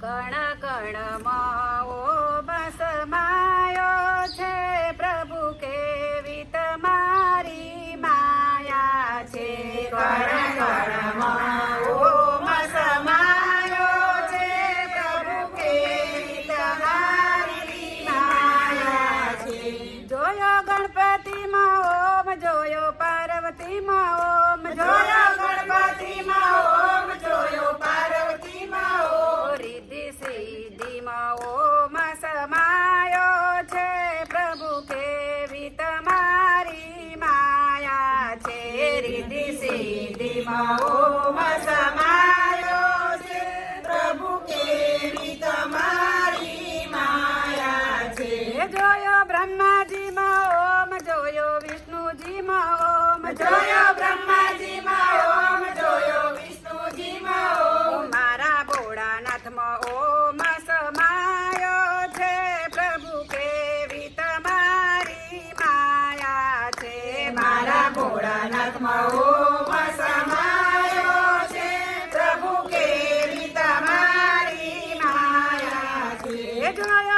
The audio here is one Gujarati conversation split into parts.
કણ કણ માવો બસ માયો છે. પ્રભુ કેવી તમારી માયા છે. કણ કણ માવો બસ માયો છે. પ્રભુ કેવી તમારી માયા છે. જોયો ગણપતિ માં જોયો પાર્વતી માં મહોમાં જોયો બ્રહ્માજી મહોમ જોયો વિષ્ણુજી મહોમ જોયો બ્રહ્માજી મહોમ જોયો વિષ્ણુજી મહોમ મારા ભોળાનાથ મહોમાં સમાયો છે પ્રભુ કેવી તમારી માયા છે મારા ભોળાનાથ Thank.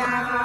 จ้า